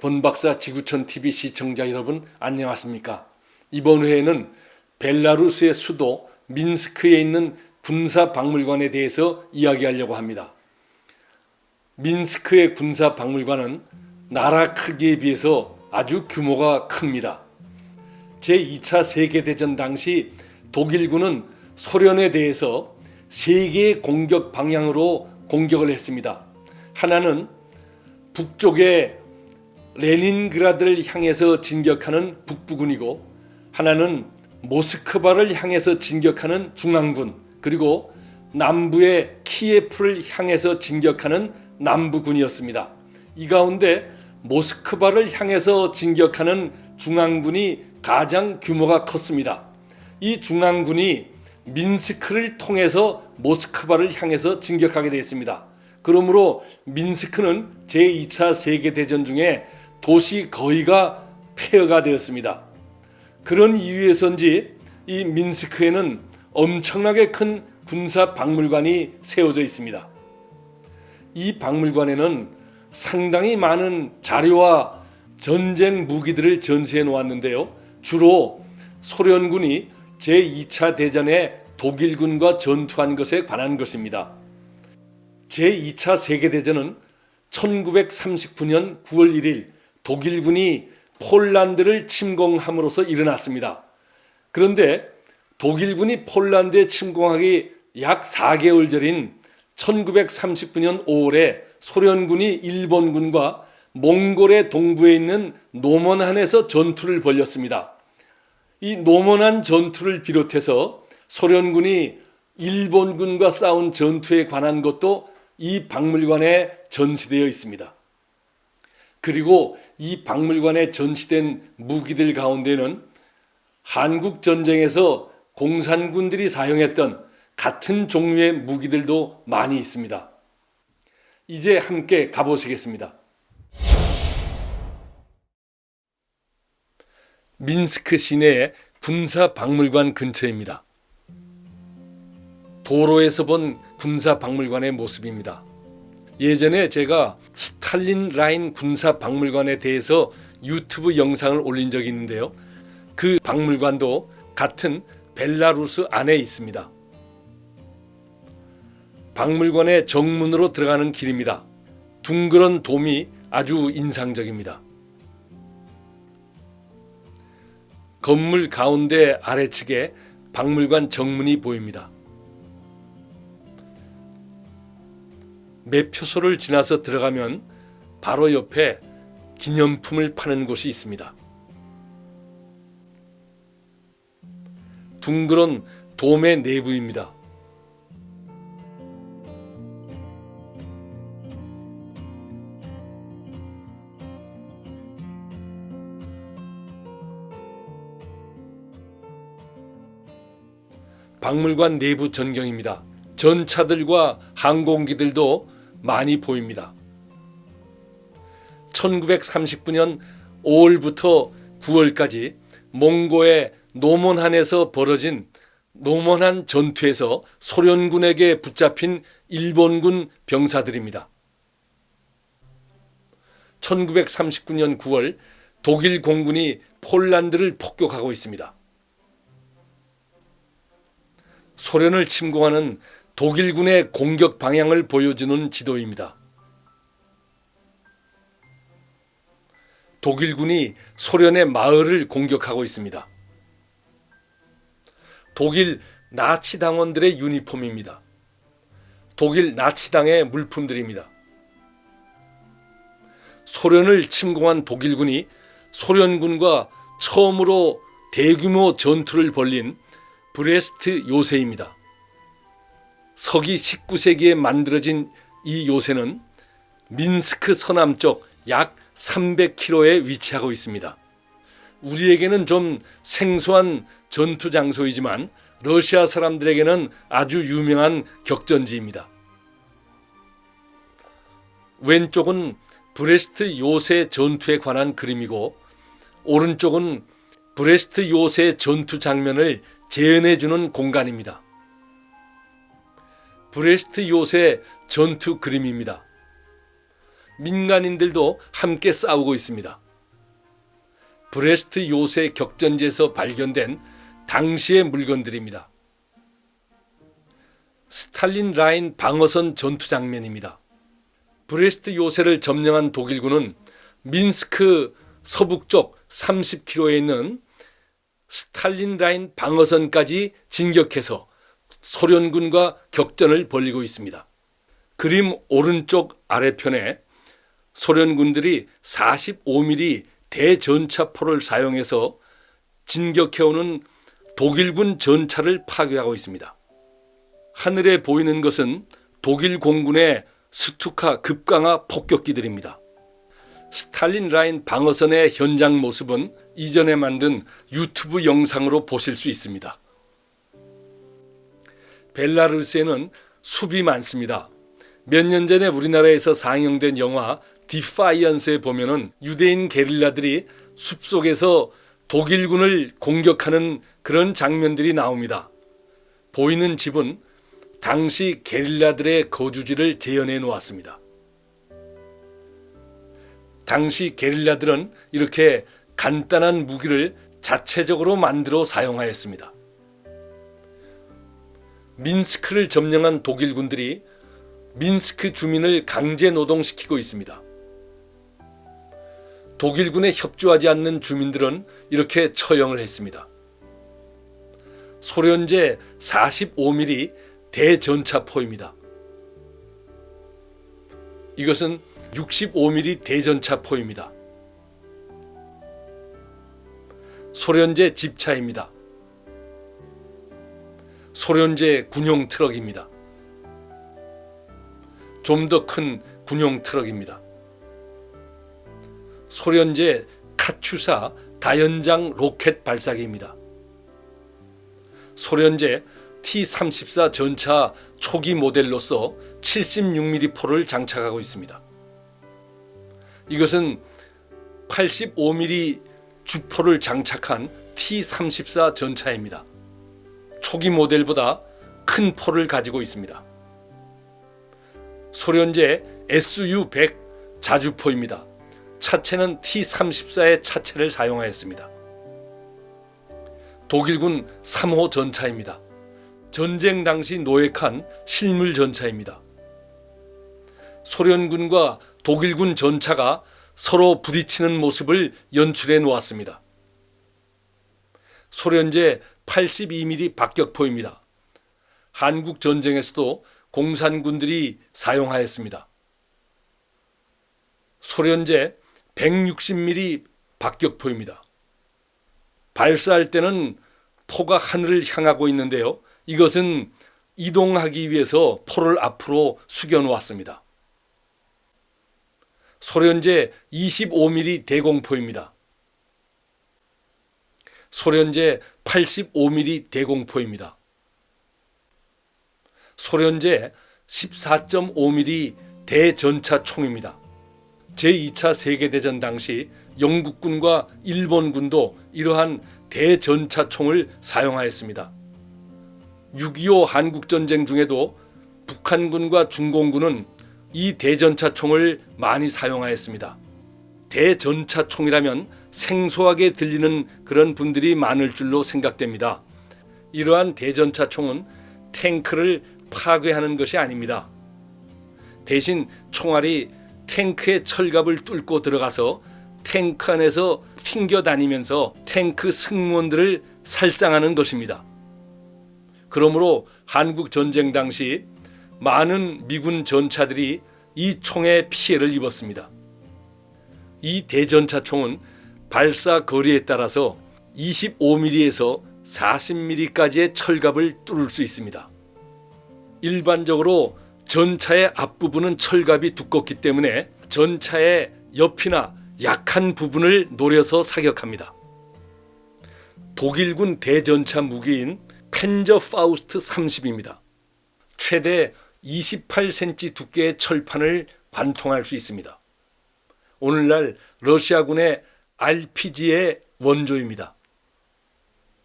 권박사 지구촌 TV 시청자 여러분 안녕하십니까? 이번 회에는 벨라루스의 수도 민스크에 있는 군사 박물관에 대해서 이야기하려고 합니다. 민스크의 군사 박물관은 나라 크기에 비해서 아주 규모가 큽니다. 제2차 세계대전 당시 독일군은 소련에 대해서 세 개의 공격 방향으로 공격을 했습니다. 하나는 북쪽의 레닌그라드를 향해서 진격하는 북부군이고 하나는 모스크바를 향해서 진격하는 중앙군 그리고 남부의 키예프를 향해서 진격하는 남부군이었습니다. 이 가운데 모스크바를 향해서 진격하는 중앙군이 가장 규모가 컸습니다. 이 중앙군이 민스크를 통해서 모스크바를 향해서 진격하게 되었습니다. 그러므로 민스크는 제2차 세계대전 중에 도시 거의가 폐허가 되었습니다. 그런 이유에서인지 이 민스크에는 엄청나게 큰 군사 박물관이 세워져 있습니다. 이 박물관에는 상당히 많은 자료와 전쟁 무기들을 전시해 놓았는데요. 주로 소련군이 제2차 대전에 독일군과 전투한 것에 관한 것입니다. 제2차 세계대전은 1939년 9월 1일 독일군이 폴란드를 침공함으로써 일어났습니다. 그런데 독일군이 폴란드에 침공하기 약 4개월 전인 1939년 5월에 소련군이 일본군과 몽골의 동부에 있는 노먼한에서 전투를 벌였습니다. 이 노먼한 전투를 비롯해서 소련군이 일본군과 싸운 전투에 관한 것도 이 박물관에 전시되어 있습니다. 그리고 이 박물관에 전시된 무기들 가운데는 한국 전쟁에서 공산군들이 사용했던 같은 종류의 무기들도 많이 있습니다. 이제 함께 가보시겠습니다. 민스크 시내의 군사 박물관 근처입니다. 도로에서 본 군사 박물관의 모습입니다. 예전에 제가 스탈린 라인 군사 박물관에 대해서 유튜브 영상을 올린 적이 있는데요. 그 박물관도 같은 벨라루스 안에 있습니다. 박물관의 정문으로 들어가는 길입니다. 둥그런 돔이 아주 인상적입니다. 건물 가운데 아래측에 박물관 정문이 보입니다. 매표소를 지나서 들어가면 바로 옆에 기념품을 파는 곳이 있습니다. 둥그런 돔의 내부입니다. 박물관 내부 전경입니다. 전차들과 항공기들도 많이 보입니다. 1939년 5월부터 9월까지 몽고의 노몬한에서 벌어진 노몬한 전투에서 소련군에게 붙잡힌 일본군 병사들입니다. 1939년 9월 독일 공군이 폴란드를 폭격하고 있습니다. 소련을 침공하는 독일군의 공격 방향을 보여주는 지도입니다. 독일군이 소련의 마을을 공격하고 있습니다. 독일 나치 당원들의 유니폼입니다. 독일 나치당의 물품들입니다. 소련을 침공한 독일군이 소련군과 처음으로 대규모 전투를 벌린 브레스트 요새입니다. 서기 19세기에 만들어진 이 요새는 민스크 서남쪽 약 300km에 위치하고 있습니다. 우리에게는 좀 생소한 전투 장소이지만 러시아 사람들에게는 아주 유명한 격전지입니다. 왼쪽은 브레스트 요새 전투에 관한 그림이고 오른쪽은 브레스트 요새 전투 장면을 재현해 주는 공간입니다. 브레스트 요새 전투 그림입니다. 민간인들도 함께 싸우고 있습니다. 브레스트 요새 격전지에서 발견된 당시의 물건들입니다. 스탈린 라인 방어선 전투 장면입니다. 브레스트 요새를 점령한 독일군은 민스크 서북쪽 30km에 있는 스탈린 라인 방어선까지 진격해서 소련군과 격전을 벌이고 있습니다. 그림 오른쪽 아래편에 소련군들이 45mm 대전차포를 사용해서 진격해오는 독일군 전차를 파괴하고 있습니다. 하늘에 보이는 것은 독일 공군의 스투카 급강화 폭격기들입니다. 스탈린 라인 방어선의 현장 모습은 이전에 만든 유튜브 영상으로 보실 수 있습니다. 벨라루스에는 숲이 많습니다. 몇 년 전에 우리나라에서 상영된 영화 디파이언스에 보면은 유대인 게릴라들이 숲속에서 독일군을 공격하는 그런 장면들이 나옵니다. 보이는 집은 당시 게릴라들의 거주지를 재현해 놓았습니다. 당시 게릴라들은 이렇게 간단한 무기를 자체적으로 만들어 사용하였습니다. 민스크를 점령한 독일군들이 민스크 주민을 강제 노동시키고 있습니다. 독일군에 협조하지 않는 주민들은 이렇게 처형을 했습니다. 소련제 45mm 대전차포입니다. 이것은 65mm 대전차포입니다. 소련제 집차입니다. 소련제 군용 트럭입니다. 좀 더 큰 군용 트럭입니다. 소련제 카츄사 다연장 로켓 발사기입니다. 소련제 T-34 전차 초기 모델로서 76mm 포를 장착하고 있습니다. 이것은 85mm 주포를 장착한 T-34 전차입니다. 초기 모델보다 큰 포를 가지고 있습니다. 소련제 SU-100 자주포입니다. 차체는 T-34의 차체를 사용하였습니다. 독일군 3호 전차입니다. 전쟁 당시 노획한 실물 전차입니다. 소련군과 독일군 전차가 서로 부딪히는 모습을 연출해 놓았습니다. 소련제 82mm 박격포입니다. 한국 전쟁에서도 공산군들이 사용하였습니다. 소련제 160mm 박격포입니다. 발사할 때는 포가 하늘을 향하고 있는데요. 이것은 이동하기 위해서 포를 앞으로 숙여 놓았습니다. 소련제 25mm 대공포입니다. 소련제 85mm 대공포입니다. 소련제 14.5mm 대전차 총입니다. 제2차 세계대전 당시 영국군과 일본군도 이러한 대전차 총을 사용하였습니다. 6.25 한국전쟁 중에도 북한군과 중공군은 이 대전차 총을 많이 사용하였습니다. 대전차 총이라면 생소하게 들리는 그런 분들이 많을 줄로 생각됩니다. 이러한 대전차 총은 탱크를 파괴하는 것이 아닙니다. 대신 총알이 탱크의 철갑을 뚫고 들어가서 탱크 안에서 튕겨 다니면서 탱크 승무원들을 살상하는 것입니다. 그러므로 한국 전쟁 당시 많은 미군 전차들이 이 총에 피해를 입었습니다. 이 대전차 총은 발사 거리에 따라서 25mm에서 40mm까지의 철갑을 뚫을 수 있습니다. 일반적으로 전차의 앞부분은 철갑이 두껍기 때문에 전차의 옆이나 약한 부분을 노려서 사격합니다. 독일군 대전차 무기인 펜저 파우스트 30입니다. 최대 28cm 두께의 철판을 관통할 수 있습니다. 오늘날 러시아군의 RPG의 원조입니다.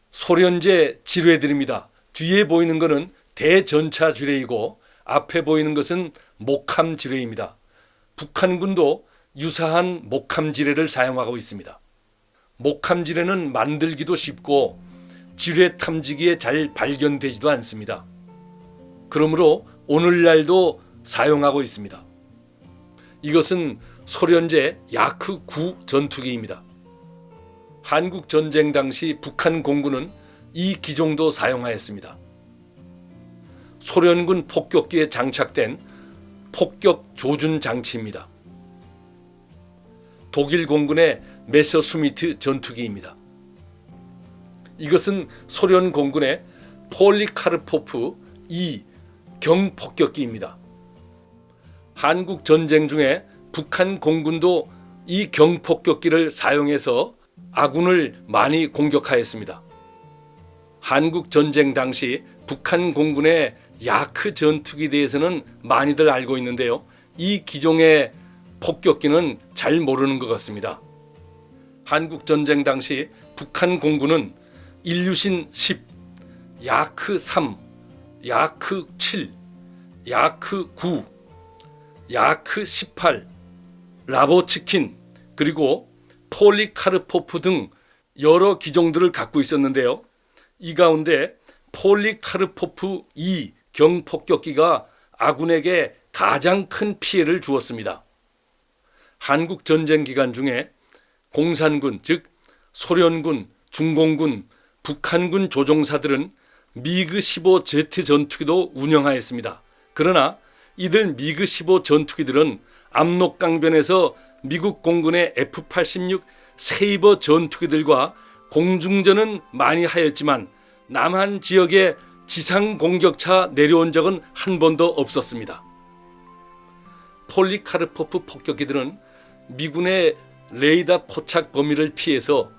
소련제 지뢰들입니다. 뒤에 보이는 것은 대전차 지뢰이고 앞에 보이는 것은 목함 지뢰입니다. 북한군도 유사한 목함 지뢰를 사용하고 있습니다. 목함 지뢰는 만들기도 쉽고 지뢰 탐지기에 잘 발견되지도 않습니다. 그러므로 오늘날도 사용하고 있습니다. 이것은 소련제 야크 9 전투기입니다. 한국 전쟁 당시 북한 공군은 이 기종도 사용하였습니다. 소련군 폭격기에 장착된 폭격 조준 장치입니다. 독일 공군의 메서스미트 전투기입니다. 이것은 소련 공군의 폴리카르포프 2 경폭격기입니다. 한국 전쟁 중에 북한 공군도 이 경폭격기를 사용해서 아군을 많이 공격하였습니다. 한국 전쟁 당시 북한 공군의 야크 전투기에 대해서는 많이들 알고 있는데요. 이 기종의 폭격기는 잘 모르는 것 같습니다. 한국 전쟁 당시 북한 공군은 인류신 10, 야크 3, 야크 7, 야크 9, 야크 18, 라보치킨 그리고 폴리카르포프 등 여러 기종들을 갖고 있었는데요. 이 가운데 폴리카르포프 2 경폭격기가 아군에게 가장 큰 피해를 주었습니다. 한국 전쟁 기간 중에 공산군 즉 소련군, 중공군, 북한군 조종사들은 미그 15Z 전투기도 운영하였습니다. 그러나 이들 미그 15 전투기들은 압록강변에서 미국 공군의 F-86 세이버 전투기들과 공중전은 많이 하였지만 남한 지역에 지상 공격차 내려온 적은 한 번도 없었습니다. 폴리카르포프 폭격기들은 미군의 레이더 포착 범위를 피해서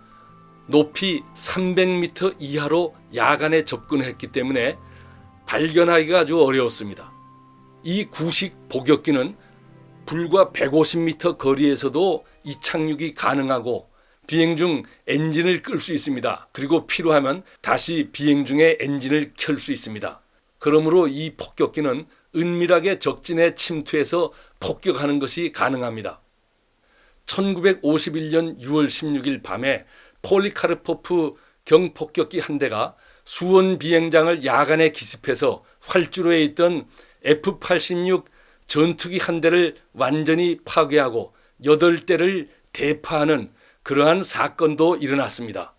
높이 300m 이하로 야간에 접근했기 때문에 발견하기가 아주 어려웠습니다. 이 구식 복격기는 불과 150m 거리에서도 이착륙이 가능하고 비행 중 엔진을 끌 수 있습니다. 그리고 필요하면 다시 비행 중에 엔진을 켤 수 있습니다. 그러므로 이 폭격기는 은밀하게 적진에 침투해서 폭격하는 것이 가능합니다. 1951년 6월 16일 밤에 폴리카르포프 경폭격기 한 대가 수원 비행장을 야간에 기습해서 활주로에 있던 F-86 전투기 한 대를 완전히 파괴하고 8대를 대파하는 그러한 사건도 일어났습니다.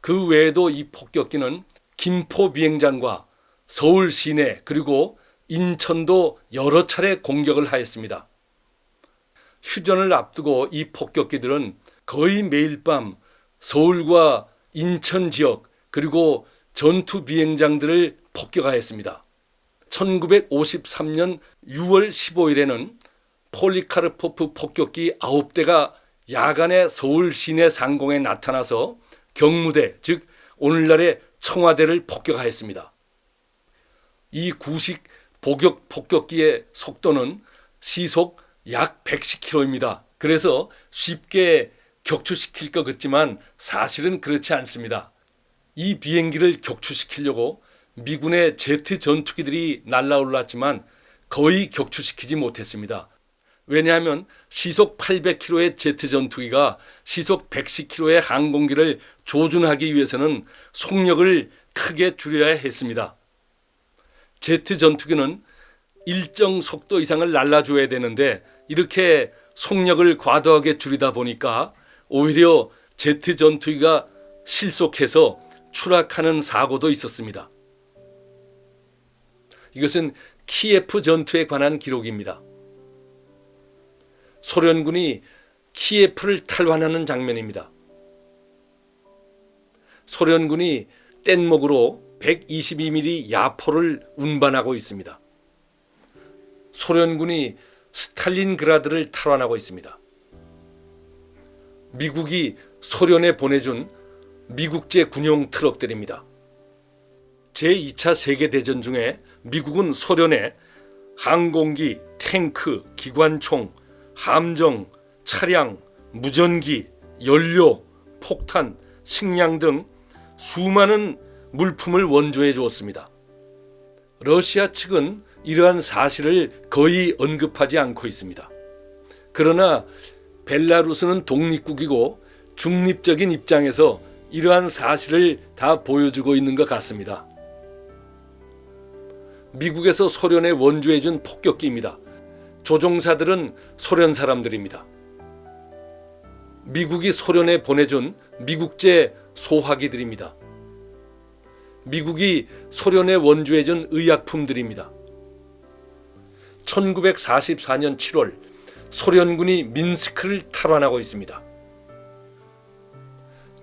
그 외에도 이 폭격기는 김포 비행장과 서울 시내 그리고 인천도 여러 차례 공격을 하였습니다. 휴전을 앞두고 이 폭격기들은 거의 매일 밤 서울과 인천 지역 그리고 전투 비행장들을 폭격하였습니다. 1953년 6월 15일에는 폴리카르포프 폭격기 9대가 야간에 서울 시내 상공에 나타나서 경무대 즉 오늘날의 청와대를 폭격하였습니다. 이 구식 복격 폭격기의 속도는 시속 약 110km입니다. 그래서 쉽게 격추시킬 것 같지만 사실은 그렇지 않습니다. 이 비행기를 격추시키려고 미군의 제트 전투기들이 날아올랐지만 거의 격추시키지 못했습니다. 왜냐하면 시속 800km의 제트 전투기가 시속 110km의 항공기를 조준하기 위해서는 속력을 크게 줄여야 했습니다. 제트 전투기는 일정 속도 이상을 날라줘야 되는데 이렇게 속력을 과도하게 줄이다 보니까 오히려 제트 전투기가 실속해서 추락하는 사고도 있었습니다. 이것은 키예프 전투에 관한 기록입니다. 소련군이 키예프를 탈환하는 장면입니다. 소련군이 뗏목으로 122mm 야포를 운반하고 있습니다. 소련군이 스탈린그라드를 탈환하고 있습니다. 미국이 소련에 보내준 미국제 군용 트럭들입니다. 제2차 세계대전 중에 미국은 소련에 항공기, 탱크, 기관총, 함정, 차량, 무전기, 연료, 폭탄, 식량 등 수많은 물품을 원조해 주었습니다. 러시아 측은 이러한 사실을 거의 언급하지 않고 있습니다. 그러나 벨라루스는 독립국이고 중립적인 입장에서 이러한 사실을 다 보여주고 있는 것 같습니다. 미국에서 소련에 원조해준 폭격기입니다. 조종사들은 소련 사람들입니다. 미국이 소련에 보내준 미국제 소화기들입니다. 미국이 소련에 원조해준 의약품들입니다. 1944년 7월 소련군이 민스크를 탈환하고 있습니다.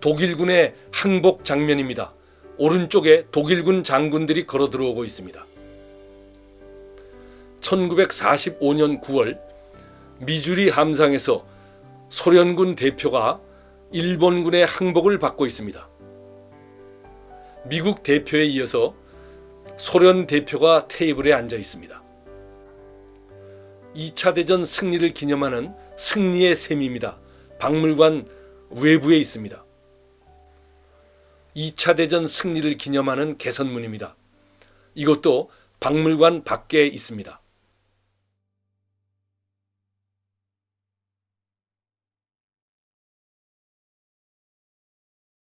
독일군의 항복 장면입니다. 오른쪽에 독일군 장군들이 걸어 들어오고 있습니다. 1945년 9월 미주리 함상에서 소련군 대표가 일본군의 항복을 받고 있습니다. 미국 대표에 이어서 소련 대표가 테이블에 앉아 있습니다. 2차 대전 승리를 기념하는 승리의 셈입니다. 박물관 외부에 있습니다. 2차 대전 승리를 기념하는 개선문입니다. 이것도 박물관 밖에 있습니다.